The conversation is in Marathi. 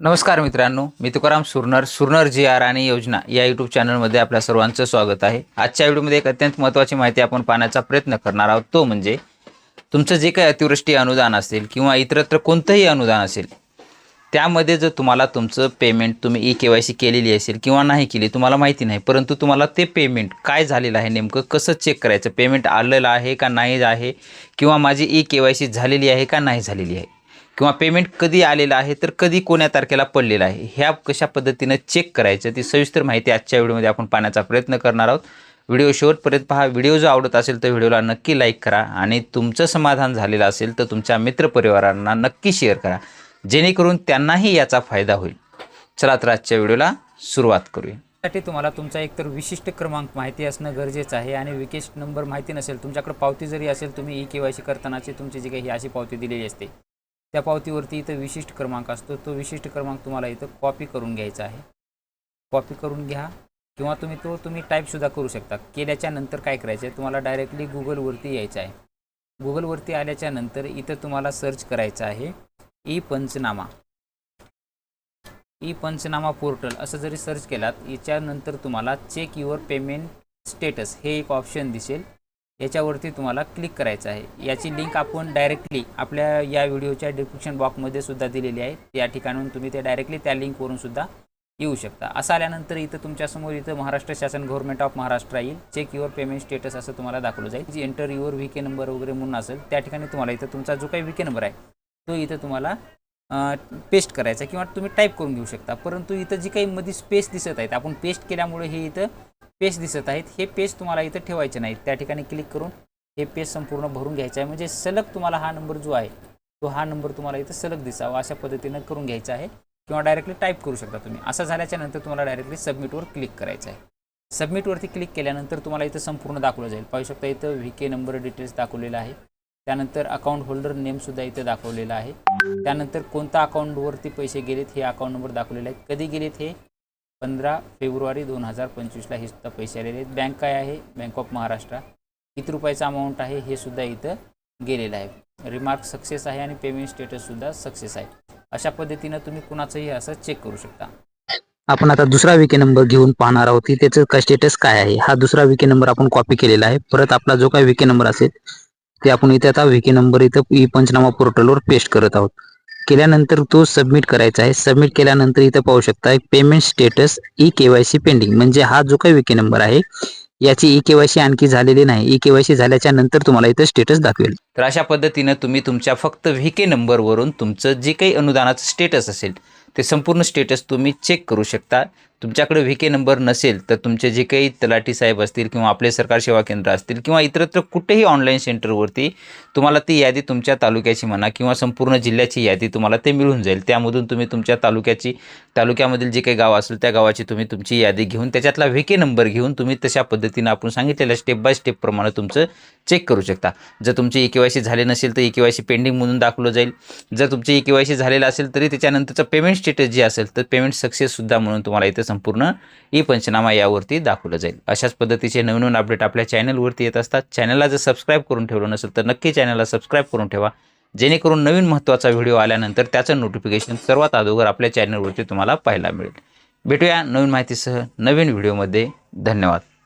नमस्कार मित्रांनो मी तुकाराम सुरनर सुरनर जी आर आणि योजना या यूट्यूब चॅनलमध्ये आपल्या सर्वांचं स्वागत आहे. आजच्या व्हिडिओमध्ये एक अत्यंत महत्त्वाची माहिती आपण पाहण्याचा प्रयत्न करणार आहोत. तो म्हणजे तुमचं जे काही अतिवृष्टी अनुदान असेल किंवा इतरत्र कोणतंही अनुदान असेल त्यामध्ये जर तुम्हाला तुमचं पेमेंट तुम्ही ई के वाय सी केलेली असेल किंवा नाही केली तुम्हाला माहिती नाही परंतु तुम्हाला ते पेमेंट काय झालेलं आहे नेमकं कसं चेक करायचं पेमेंट आलेलं आहे का नाही आहे किंवा माझी ई के वाय सी झालेली आहे का नाही झालेली आहे किंवा पेमेंट कधी आलेलं आहे तर कधी कोण्या तारखेला पडलेलं आहे ह्या कशा पद्धतीनं चेक करायचं ती सविस्तर माहिती आजच्या व्हिडिओमध्ये आपण पाहण्याचा प्रयत्न करणार आहोत. व्हिडिओ शेवटपर्यंत पहा व्हिडिओ जो आवडत असेल तर व्हिडिओला नक्की लाईक करा आणि तुमचं समाधान झालेलं असेल तर तुमच्या मित्रपरिवारांना नक्की शेअर करा जेणेकरून त्यांनाही याचा फायदा होईल. चला तर आजच्या व्हिडिओला सुरुवात करूया. साठी तुम्हाला तुमचा एकतर विशिष्ट क्रमांक माहिती असणं गरजेचं आहे आणि विकेश नंबर माहिती नसेल तुमच्याकडे पावती जरी असेल तुम्ही ई के वाय सी करतानाची तुमची जी काही ही अशी पावती दिलेली असते. त्या पावतीवरती इथं विशिष्ट क्रमांक असतो. तो विशिष्ट क्रमांक तुम्हाला इथं कॉपी करून घ्यायचा आहे. कॉपी करून घ्या किंवा तुम्ही तो तुम्ही टाईपसुद्धा करू शकता. केल्याच्यानंतर काय करायचं आहे तुम्हाला डायरेक्टली गुगलवरती यायचं आहे. गुगलवरती आल्याच्यानंतर इथं तुम्हाला सर्च करायचं आहे. ई पंचनामा ई पंचनामा पोर्टल असं जरी सर्च केलात याच्यानंतर तुम्हाला चेक युअर पेमेंट स्टेटस हे एक ऑप्शन दिसेल. याच्यावरती तुम्हाला क्लिक करायचं आहे. याची लिंक आपण डायरेक्टली आपल्या या व्हिडिओच्या डिस्क्रिप्शन बॉक्समध्ये सुद्धा दिलेली आहे. त्या ठिकाणून तुम्ही ते डायरेक्टली त्या लिंकवरून सुद्धा येऊ शकता. असं आल्यानंतर इथं तुमच्यासमोर इथं महाराष्ट्र शासन गव्हर्नमेंट ऑफ महाराष्ट्र येईल. चेक युअर पेमेंट स्टेटस असं तुम्हाला दाखवलं जाईल. जी enter your V K number वगैरे म्हणून असेल त्या ठिकाणी तुम्हाला इथं तुमचा जो काही व्ही के नंबर आहे तो इथं तुम्हाला पेस्ट करायचा किंवा तुम्ही टाईप करून घेऊ शकता. परंतु इथं जी काही मध्ये स्पेस दिसत आहेत आपण पेस्ट केल्यामुळे हे इथं पेज दिसत आहेत. हे पेज तुम्हाला इथं ठेवायचे नाहीत. त्या ठिकाणी क्लिक करून हे पेज संपूर्ण भरून घ्यायचं आहे. म्हणजे सलग तुम्हाला हा नंबर जो आहे तो हा नंबर तुम्हाला इथं सलग दिसावा अशा पद्धतीनं करून घ्यायचा आहे किंवा डायरेक्टली टाईप करू शकता तुम्ही. असं झाल्याच्यानंतर तुम्हाला डायरेक्टली सबमिटवर क्लिक करायचं आहे. सबमिटवरती क्लिक केल्यानंतर तुम्हाला इथं संपूर्ण दाखवलं जाईल. पाहू शकता इथं व्ही के नंबर डिटेल्स दाखवलेला आहे. त्यानंतर अकाउंट होल्डर नेमसुद्धा इथं दाखवलेला आहे. त्यानंतर कोणत्या अकाउंटवरती पैसे गेलेत हे अकाउंट नंबर दाखवलेले आहेत कधी गेलेत हे? पंधरा फेब्रुवारी दोन हजार पंचवीसला हे सुद्धा पैसे आलेले आहेत. बँक काय आहे? Bank of Maharashtra. किती रुपयाचा अमाऊंट आहे? हे सुद्धा इथं गेलेलं आहे. रिमार्क सक्सेस आहे आणि पेमेंट स्टेटससुद्धा सक्सेस आहे. अशा पद्धतीनं तुम्ही कुणाचंही असं चेक करू शकता. आपण आता दुसरा विके नंबर घेऊन पाहणार आहोत की त्याचं काय स्टेटस काय आहे. हा दुसरा विके नंबर आपण कॉपी केलेला आहे. परत आपला जो काय विके नंबर असेल ते आपण इथे आता विके नंबर इथं ई पंचनामा पोर्टलवर पेस्ट करत आहोत. केल्यानंतर तो सबमिट करायचा आहे. सबमिट केल्यानंतर इथं पाहू शकता payment status E KYC pending म्हणजे हा जो काही विके नंबर आहे याची ई केवायसी आणखी झालेली नाही. ई केवायसी झाल्याच्यानंतर तुम्हाला इथं स्टेटस दाखवेल. तर अशा पद्धतीनं तुम्ही तुमच्या फक्त व्ही के नंबरवरून तुमचं जे काही अनुदानाचं स्टेटस असेल ते संपूर्ण स्टेटस तुम्ही चेक करू शकता. तुमच्याकडे व्ही के नंबर नसेल तर तुमचे जे काही तलाठी साहेब असतील किंवा आपले सरकार सेवा केंद्र असतील किंवा इतरत्र कुठेही ऑनलाईन सेंटरवरती तुम्हाला ती यादी तुमच्या तालुक्याची म्हणा किंवा संपूर्ण जिल्ह्याची यादी तुम्हाला ते मिळून जाईल. त्यामधून तुम्ही तुमच्या तालुक्याची तालुक्यामधील जे काही गाव असेल त्या गावाची तुम्ही तुमची यादी घेऊन त्याच्यातला व्ही के नंबर घेऊन तुम्ही तशा पद्धतीनं आपण सांगितलेल्या स्टेप बाय स्टेपप्रमाणे तुमचं चेक करू शकता. जर तुमची ई के वाय सी झाले नसेल तर E K Y C pending म्हणून दाखवलं जाईल. जर तुमची ई के वाय सी झालेलं असेल तरी त्याच्यानंतरचं पेमेंट स्टेटस जे असेल तर पेमेंट सक्सेससुद्धा म्हणून तुम्हाला इथं संपूर्ण ई पंचनामा यावरती दाखवलं जाईल. अशाच पद्धतीचे नवनवीन अपडेट आपल्या चॅनलवरती येत असतात. चॅनलला जर सबस्क्राईब करून ठेवलं नसेल तर नक्की चॅनलला सबस्क्राईब करून ठेवा. जेणेकरून नवीन महत्त्वाचा व्हिडिओ आल्यानंतर त्याचं नोटिफिकेशन सर्वात अगोदर आपल्या चॅनलवरती तुम्हाला पाहायला मिळेल. भेटूया नवीन माहितीसह नवीन व्हिडिओमध्ये धन्यवाद.